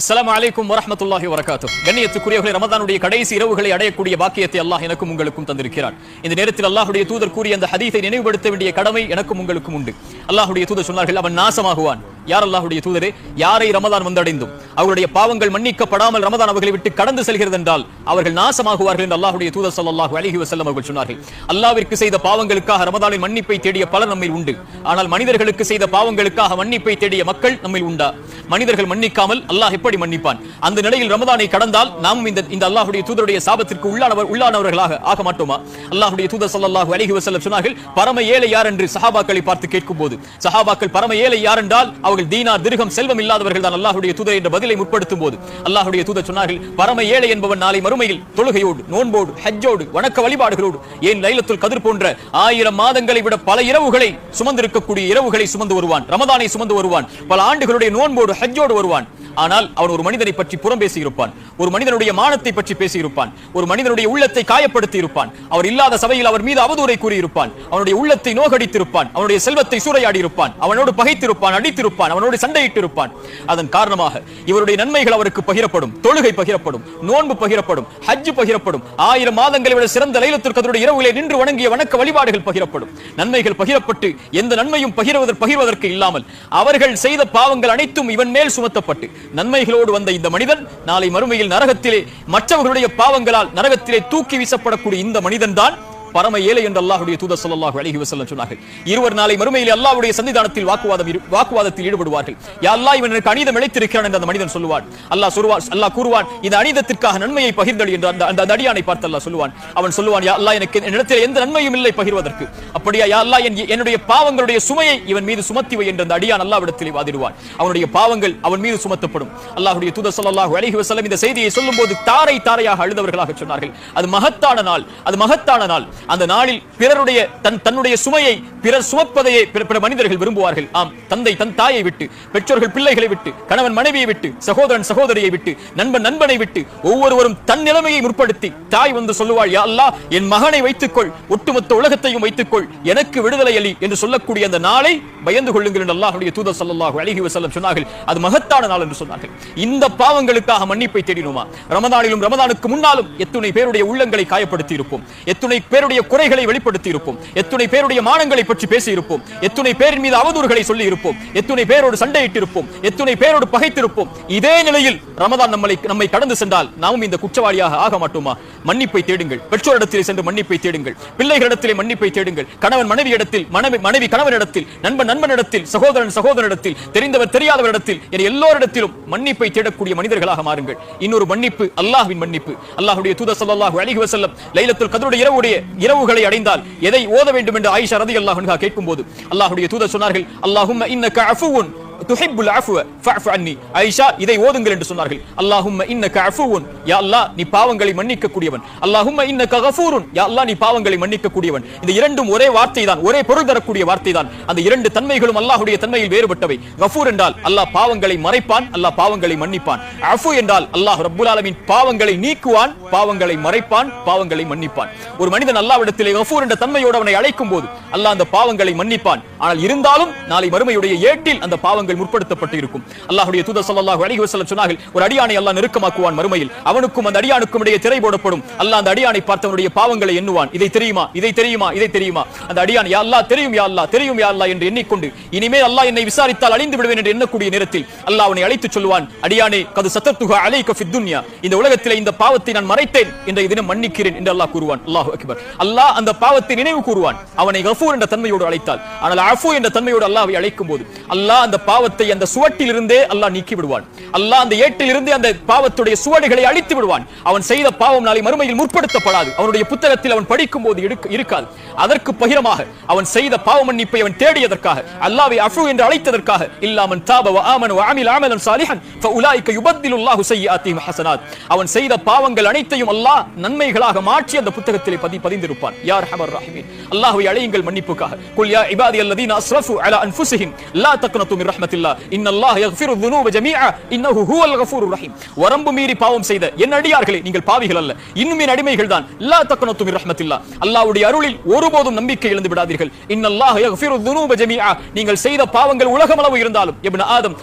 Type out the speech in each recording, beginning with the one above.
அஸ்லாம் அலைக்கும் வரஹ்மத்துல்லாஹி வரகாத்து கண்ணியத்துக்குரியவர்களை ரமதானுடைய கடைசி இரவுகளை அடையக்கூடிய பாக்கியத்தை அல்லாஹ் எனக்கும் உங்களுக்கும் தந்திருக்கிறார். இந்த நேரத்தில் அல்லாஹுடைய தூதர் கூறிய அந்த ஹதீஸை நினைவுபடுத்த வேண்டிய கடமை எனக்கும் உங்களுக்கும் உண்டு. அல்லாஹ்வுடைய தூதர் சொன்னார்கள் அவன் நாசமாகுவான். யார் அல்லாஹுடைய தூதரே? யாரை ரமதான் வந்தடைந்தும்? அவருடைய பாவங்கள் மன்னிக்கப்படாமல் ரமதான் அவர்களை விட்டு கடந்து செல்கிறது என்றால் அவர்கள் நாசமாகுவார்கள் என்று அல்லாஹுடைய தூதர் ஸல்லல்லாஹு அழகி வசல்லம் அவர்கள் சொன்னார்கள். அல்லாவிற்கு செய்த பாவங்களுக்காக ரமதானின் மன்னிப்பை தேடிய பலர் நம்மில் உண்டு. ஆனால் மனிதர்களுக்கு செய்த பாவங்களுக்காக மன்னிப்பை தேடிய மக்கள் நம்மில் உண்டா? மனிதர்கள் மன்னிக்காமல் அல்லாஹ் எப்படி மன்னிப்பான்? அந்த நிலையில் ரமதானை கடந்தால் நாம் இந்த இந்த அல்லாஹுடைய தூதருடைய சாபத்திற்கு உள்ளானவர் உள்ளானவர்களாக ஆக மாட்டோமா? அல்லாஹுடைய தூதர் ஸல்லல்லாஹு அழகி வசல்லம் சொன்னார்கள் பரம ஏழை யார்? என்று சஹாபாக்களை பார்த்து கேட்கும் போது சஹாபாக்கள் பரம ஏழை யார் என்றால் அவர் அவர்கள் தீனார் திருகம் செல்வம் இல்லாதவர்கள் தான் அல்லாஹுடைய தூதர் என்ற பதிலை முற்படுத்தும் போது அல்லாஹுடைய தூதர் சொன்னார்கள் பரம ஏழை என்பவன் நாளை மறுமையில் தொழுகையோடு நோன்போடு ஹஜ்ஜோடு வணக்க வழிபாடுகளோடு ஏன் லைலத்துல் கதிர் போன்ற ஆயிரம் மாதங்களை விட பல இரவுகளை சுமந்திருக்கக்கூடிய இரவுகளை சுமந்து வருவான் ரமதானை சுமந்து வருவான் பல ஆண்டுகளுடைய நோன்போடு ஹஜ்ஜோடு வருவான். ஆனால் அவன் ஒரு மனிதனை பற்றி புறம் பேசியிருப்பான் ஒரு மனிதனுடைய மானத்தை பற்றி பேசியிருப்பான் ஒரு மனிதனுடைய உள்ளத்தை காயப்படுத்தி இருப்பான் அவர் இல்லாத சபையில் அவர் மீது அவதூறை கூறியிருப்பான் அவனுடைய உள்ளத்தை நோகடித்திருப்பான் அவனுடைய செல்வத்தை சூறையாடி இருப்பான் அவனோடு பகைத்திருப்பான் அடித்திருப்பான் அவனோடு சண்டையிட்டிருப்பான். அதன் காரணமாக இவருடைய நன்மைகள் அவருக்கு பகிரப்படும் தொழுகை பகிரப்படும் நோன்பு பகிரப்படும் ஹஜ்ஜு பகிரப்படும் ஆயிரம் மாதங்களை விட சிறந்த லைலத்திற்கு இரவுகளை நின்று வணங்கிய வணக்க வழிபாடுகள் பகிரப்படும். நன்மைகள் பகிரப்பட்டு எந்த நன்மையும் பகிர்வதற்கு பகிர்வதற்கு இல்லாமல் அவர்கள் செய்த பாவங்கள் அனைத்தும் இவன் மேல் சுமத்தப்பட்டு நன்மைகளோடு வந்த இந்த மனிதன் நாளை மறுமையில் நரகத்திலே மற்றவர்களுடைய பாவங்களால் நரகத்திலே தூக்கி வீசப்படக்கூடிய இந்த மனிதன் தான் பரம ஏழை என்று அல்லாஹுடைய தூதர் சொல்லல்லாஹு அழகி வசல்லம் சொன்னார்கள். இருவர் நாளை மறுமையில் அல்லாஹுடைய சன்னிதானத்தில் வாக்குவாதம் வாக்குவாதத்தில் ஈடுபடுவார்கள். யா அல்லாஹ் இவன் எனக்கு அநீதம் இழைத்திருக்கிறான் என்று அந்த மனிதன் சொல்லுவான். அல்லாஹ் சொல்லுவான் அல்லாஹ் கூறுவான் இந்த அநீதத்திற்காக நன்மையை பகிர்ந்தளி என்று அந்த அந்த அடியானை பார்த்து அல்லாஹ் சொல்லுவான். அவன் சொல்லுவான் யா அல்லாஹ் எனக்கு என்னிடத்தில் எந்த நன்மையும் இல்லை பகிர்வதற்கு. அப்படியா யா அல்லாஹ் என்னுடைய பாவங்களுடைய சுமையை இவன் மீது சுமத்தி வை என்று அந்த அடியான் அல்லாவிடத்தில் வாதிடுவான். அவனுடைய பாவங்கள் அவன் மீது சுமத்தப்படும். அல்லாஹுடைய தூதர் சொல்லல்லாஹு அழகி வசல்லம் இந்த செய்தியை சொல்லும்போது தாரை தாரையாக அழுதவர்களாக சொன்னார்கள். அது மகத்தான நாள் அது மகத்தான நாள். அந்த நாளில் பிறருடைய தன் தன்னுடைய சுமையை பிறர் சுமப்பதையே பிற மனிதர்கள் விரும்புவார்கள். ஆம் தந்தை தன் தாயை விட்டு பெற்றோர்கள் பிள்ளைகளை விட்டு கணவன் மனைவியை விட்டு சகோதரன் சகோதரியை விட்டு நண்பன் நண்பனை விட்டு ஒவ்வொருவரும் தன் நிலைமையை முற்படுத்தி தாய் வந்து சொல்லுவாள் யா அல்லா என் மகனை வைத்துக்கொள் ஒட்டுமொத்த உலகத்தையும் வைத்துக்கொள் எனக்கு விடுதலை அளி என்று சொல்லக்கூடிய அந்த நாளை பயந்து கொள்ளுங்கள் என்று அல்லாஹுடைய தூதர் ஸல்லல்லாஹு அழகி வசல்லம் சொன்னார்கள். அது மகத்தான நாள் என்று சொன்னார்கள். இந்த பாவங்களுக்காக மன்னிப்பை தேடினோமா? ரமதானிலும் ரமதானுக்கு முன்னாலும் எத்துணை பேருடைய உள்ளங்களை காயப்படுத்தி இருப்போம் எத்துணை பேருடைய குறைகளை வெளிப்படுத்தி இருப்போம் எத்துணை பேருடைய மானங்களை பற்றி பேசி இருப்போம் எத்துணை பேரின் மீது அவதூறுகளை சொல்லி இருப்போம் எத்துணை பேரோடு சண்டையிட்டு இருப்போம் எத்துணை பேரோடு பகைத்திருப்போம். இதே நிலையில் ரமதான் நம்மளை நம்மை கடந்து சென்றால் நாமும் இந்த குற்றவாளியாக ஆக மாட்டோமா? மன்னிப்பை தேடுங்கள். பெற்றோரிடத்திலே சென்று மன்னிப்பை தேடுங்கள். பிள்ளைகளிடத்திலே மன்னிப்பை தேடுங்கள். கணவன் மனைவியிடத்தில் மனைவி மனைவி கணவனிடத்தில் நண்பன் நண்பனிடத்தில் சகோதரன் சகோதரனிடத்தில் தெரிந்தவர் தெரியாதவரிடத்தில் என எல்லோரிடத்திலும் மன்னிப்பை தேடக்கூடிய மனிதர்களாக மாறுங்கள். இன்னொரு மன்னிப்பு அல்லாஹ்வின் மன்னிப்பு. அல்லாஹுடைய தூதர் ஸல்லல்லாஹு அலைஹி வசல்லம் லைலத்துல் கதருடைய இரவுடைய இரவுகளை அடைந்தால் எதை ஓத வேண்டும் என்று ஆயிஷா அல்லாஹ் அன்ஹா கேட்கும்போது அல்லாஹுடைய தூதர் சொன்னார்கள் அல்லாஹும் இன்னக அஃபுவுன் துஹிப்புல் அஃப்வ ஃபஅஃபு அன்னி. ஆயிஷா இதை ஓதுங்கள் என்று சொன்னார்கள். அல்லாஹும்ம இன்னக அஃபுவுன். யா அல்லாஹ் நீ பாவங்களை மன்னிக்க கூடியவன் அல்லாஹும்ம இன்னக கஃபூருன். யா அல்லாஹ் நீ பாவங்களை மன்னிக்க கூடியவன் இந்த இரண்டும் ஒரே வார்த்தை தான் ஒரே பொருள் தரக்கூடிய வார்த்தை தான் அந்த இரண்டு தன்மைகளும் அல்லாஹ்வுடைய தன்மையில் வேறுபட்டவை. கஃபூர் என்றால் அல்லாஹ் பாவங்களை மறைப்பான் அல்லாஹ் பாவங்களை மன்னிப்பான். அஃபு என்றால் அல்லாஹ் ரப்புல் ஆலமீன் பாவங்களை நீக்குவான் பாவங்களை மறைப்பான் பாவங்களை மன்னிப்பான். ஒரு மனிதன் அல்லாஹ்விடத்திலே கஃபூர் என்ற தன்மையோடு அவனை அழைக்கும் போது அல்லாஹ் அந்த பாவங்களை மன்னிப்பான். ஆனால் இருந்தாலும் நாளை மறுமையுடைய ஏட்டில் அந்த பாவங்கள் முற்படுத்தப்பட்டு இருக்கும் அல்லாஹுடைய தூதர் சல்லாஹு அலைஹி வஸல்லம் சொன்னார்கள் ஒரு அடியானை அல்லாஹ் நெருக்கமாக்குவான் மறுமையில். அவனுக்கும் அந்த அடியானுக்கும் இடையே திரை போடப்படும். அல்லாஹ் அந்த அடியானை பார்த்தவனுடைய பாவங்களை எண்ணுவான். இதை தெரியுமா? இதை தெரியுமா? இதை தெரியுமா? அந்த அடியான் யா அல்லா தெரியும் யா அல்லா தெரியும் யா அல்லா என்று எண்ணிக்கொண்டு இனிமே அல்லாஹ் என்னை விசாரித்தால் அழிந்து விடுவேன் என்று எண்ணக்கூடிய நேரத்தில் அல்லாஹ் அவனை அழைத்து சொல்லுவான் அடியானே கது சத்தத்துக அலை ஃபித் துன்யா. இந்த உலகத்தில் இந்த பாவத்தை நான் மறைத்தேன் என்ற தினம் மன்னிக்கிறேன் என்று அல்லாஹ் கூறுவான். அல்லாஹ் அக்பர். அல்லாஹ் அந்த பாவத்தை நினைவு கூறுவான். அவனை கஃபூர் என்ற தன்மையோடு அழைத்தால் ஆனால் அஃபு என்ற தன்மையோடு அல்லாஹ் அழைக்கும் போது அல்லாஹ் அந்த பாவ பாவத்தை அந்த சுவட்டில் இருந்தே அல்லாஹ் நீக்கி விடுவான் அல்லாஹ் அந்த ஏட்டில் இருந்தே அந்த பாவத்துடைய சுவடுகளை அழித்து விடுவான் அவன் செய்த பாவம் நாளை மறுமையில் முற்படுத்தப்படாது. அவனுடைய புத்தகத்தில் அவன் படிக்கும் போது இருக்காது. அதற்கு பகிரமாக அவன் செய்த பாவ மன்னிப்பை அவன் தேடியதற்காக அல்லாஹ்வை அஃபு என்று அழைத்ததற்காக இல்லாமன் தாப வ ஆமன வ அமில அமலன் சாலிஹன் ஃபஉலாயிக யுபத்திலுல்லாஹு ஸய்யிஆத்திஹிம் ஹஸனாத் அவன் செய்த பாவங்கள் அனைத்தையும் அல்லாஹ் நன்மைகளாக மாற்றி அந்த புத்தகத்திலே பதி பதிந்திருப்பான். யா ரஹமர் ரஹீமின். அல்லாஹ்வை அழையுங்கள் மன்னிப்புக்காக. குல் யா இபாதி அல்லதீன அஸ்ரஃபு அலா அன்ஃபுஸிஹிம் லா தக்னது மின் ரஹ்மத் இன்னல்லாஹ் யக்ஃபிரு ஜமீஆ. இன்னஹு ஹுவல் கஃபூருர் ரஹீம். வரம்பு மீறி பாவம் செய்த என் அடியார்களே நீங்கள் பாவிகள் அல்ல. இன்னும் என் அடிமைகள் தான். லா மின் அல்லாஹ்வுடைய அருளில் ஒருபோதும் நம்பிக்கை இழந்து விடாதீர்கள். இன்னல்லாஹ் யக்ஃபிரு ஜமீஆ. நீங்கள் செய்த பாவங்கள் உலகமளவு இருந்தாலும். இப்னு ஆதம்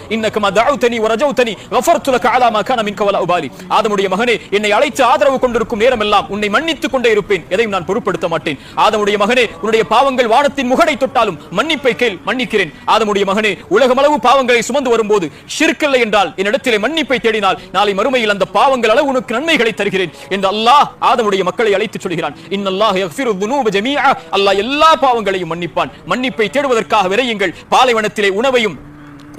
தஅவுதனி வ ரஜௌதனி கஃபர்து லக அலா மா கான மின்க வலா உபாலி ஆதமுடைய மகனே என்னை அழைத்து ஆதரவு கொண்டிருக்கும் நேரமெல்லாம் உன்னை மன்னித்துக் கொண்டே இருப்பேன். எதையும் நான் பொருட்படுத்த மாட்டேன். ஆதமுடைய மகனே உன்னுடைய பாவங்கள் வானத்தின் முகடை தொட்டாலும் மன்னிப்பை கேள் மன்னிக்கிறேன். ஆதமுடைய மகனே உலகமளவு பாவங்களை சுமந்து வரும்போது ஷிர்க்கில்லை என்றால் என்னிடத்திலே மன்னிப்பை தேடினால் நாளை மறுமையில் அந்த பாவங்கள் அளவு உனக்கு நன்மைகளை தருகிறேன் என்று அல்லாஹ் ஆதமுடைய மக்களை அழைத்து சொல்கிறான். இன்னல்லாஹ் யக்ஃபிரு ذுனூப ஜமீஆ. அல்லாஹ் எல்லா பாவங்களையும் மன்னிப்பான். மன்னிப்பை தேடுவதற்காக விரையுங்கள். பாலைவனத்திலே உணவையும்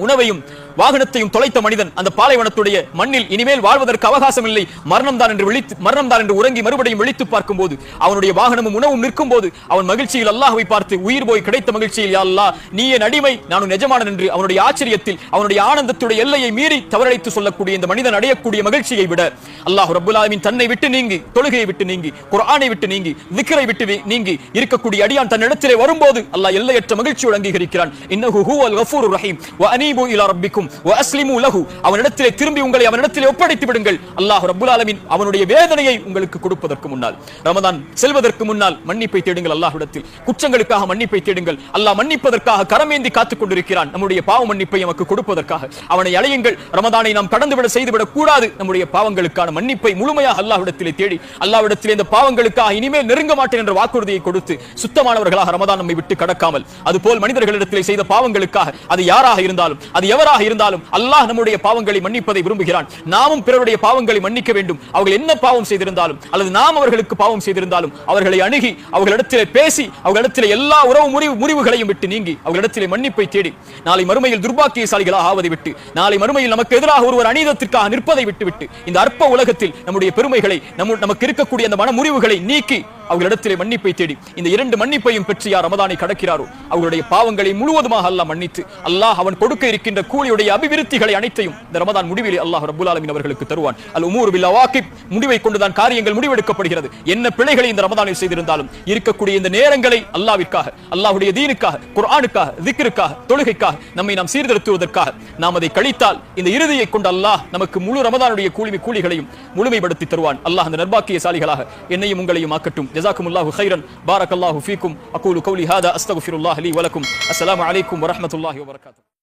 உணவையும் வாகனத்தையும் தொலைத்த மனிதன் அந்த பாலைவனத்துடைய மண்ணில் இனிமேல் வாழ்வதற்கு அவகாசம் இல்லை மரணம் தான் என்று விழித்து மரணம் தான் என்று உறங்கி மறுபடியும் விழித்து பார்க்கும் போது அவனுடைய வாகனமும் உணவும் நிற்கும் போது அவன் மகிழ்ச்சியில் அல்லாஹவை பார்த்து உயிர் போய் கிடைத்த மகிழ்ச்சியில் அல்லா அல்லாஹ் நீ என் அடிமை நான் நிஜமானன் என்று அவனுடைய ஆச்சரியத்தில் அவனுடைய ஆனந்தத்துடைய எல்லையை மீறி தவறழைத்து சொல்லக்கூடிய இந்த மனிதன் அடையக்கூடிய மகிழ்ச்சியை விட அல்லாஹ் ரபுல்லாவின் தன்னை விட்டு நீங்கி தொழுகையை விட்டு நீங்கி குரானை விட்டு நீங்கி திக்ரை விட்டு நீங்கி இருக்கக்கூடிய அடியான் தன் இடத்திலே வரும்போது அல்லாஹ் எல்லையற்ற மகிழ்ச்சியோடு அங்கீகரிக்கிறான். இன்னஹு ஹுவல் கஃபூர் ரஹீம் வ அனீபு இலா ரப்பிக்கும் வ அஸ்லிமு லஹு அவனிடத்திலே திரும்பி உங்களை அவனிடத்திலே ஒப்படைத்து விடுங்கள். அல்லாஹ் ரபுல் ஆலமின் அவனுடைய வேதனையை உங்களுக்கு கொடுப்பதற்கு முன்னால் ரமதான் செல்வதற்கு முன்னால் மன்னிப்பை தேடுங்கள் அல்லாஹ்விடத்தில். குற்றங்களுக்காக மன்னிப்பை தேடுங்கள். அல்லாஹ் மன்னிப்பதற்காக கரமேந்தி காத்துக் கொண்டிருக்கிறான். நம்முடைய பாவ மன்னிப்பை நமக்கு கொடுப்பதற்காக. அவனை அழையுங்கள். ரமதானை நாம் கடந்துவிட செய்துவிடக் கூடாது. நம்முடைய பாவங்களுக்கான மன்னிப்பை முழுமையாக அல்லாஹ்விடத்திலே தேடி அல்லாஹ்விடத்திலே இந்த பாவங்களுக்காக இனிமேல் நெருங்க மாட்டேன் என்ற வாக்குறுதியை கொடுத்து சுத்தமானவர்களாக ரமதான் நம்மை விட்டு கடக்காமல் அதுபோல் மனிதர்களிடத்திலே செய்த பாவங்களுக்காக அது யாராக இருந்தாலும் அது எவராக இருந்தாலும் இருந்தாலும் அல்லாஹ் நம்முடைய பாவங்களை மன்னிப்பதை விரும்புகிறான். நாமும் பிறருடைய பாவங்களை மன்னிக்க வேண்டும். அவர்கள் என்ன பாவம் செய்திருந்தாலும் அல்லது நாம் அவர்களுக்கு பாவம் செய்திருந்தாலும் அவர்களை அணுகி அவர்களிடத்திலே பேசி அவர்களிடத்திலே எல்லா உறவு முறிவு முறிவுகளையும் விட்டு நீங்கி அவர்களிடத்திலே மன்னிப்பை தேடி நாளை மறுமையில் துர்பாக்கியசாலிகளாக ஆவதை விட்டு நாளை மறுமையில் நமக்கு எதிராக ஒருவர் அநீதத்திற்காக நிற்பதை விட்டுவிட்டு இந்த அற்ப உலகத்தில் நம்முடைய பெருமைகளை நம்ம நமக்கு இருக்கக்கூடிய அந்த மன முறிவுகளை நீக்கி அவர்களிடத்திலே மன்னிப்பை தேடி இந்த இரண்டு மன்னிப்பையும் பெற்று யார் ரமதானை கடக்கிறாரோ அவருடைய பாவங்களை முழுவதுமாக அல்லாஹ் மன்னித்து அல்லாஹ் அவன் கொடுக்க இருக்கின்ற கூலியுடைய அபிவிருத்திகளை அனைத்தையும் இந்த ரமதான் முடிவிலே அல்லாஹ் ரபுல் ஆலமின் அவர்களுக்கு தருவான். அல் உமூர் பில் அவாக்கிப் முடிவை கொண்டுதான் காரியங்கள் முடிவெடுக்கப்படுகிறது. என்ன பிழைகளை இந்த ரமதானில் செய்திருந்தாலும் இருக்கக்கூடிய இந்த நேரங்களை அல்லாவிற்காக அல்லாஹுடைய தீனுக்காக குர்ஆனுக்காக திக்ருக்காக தொழுகைக்காக நம்மை நாம் சீர்திருத்துவதற்காக நாம் அதை கழித்தால் இந்த இறுதியை கொண்டு அல்லாஹ் நமக்கு முழு ரமதானுடைய கூலி கூலிகளையும் முழுமைப்படுத்தி தருவான். அல்லாஹ் அந்த நர்பாக்கியசாலிகளாக என்னையும் உங்களையும் ஆக்கட்டும். جزاكم الله خيرا. بارك الله فيكم. أقول قولي هذا أستغفر الله لي ولكم. السلام عليكم ورحمة الله وبركاته.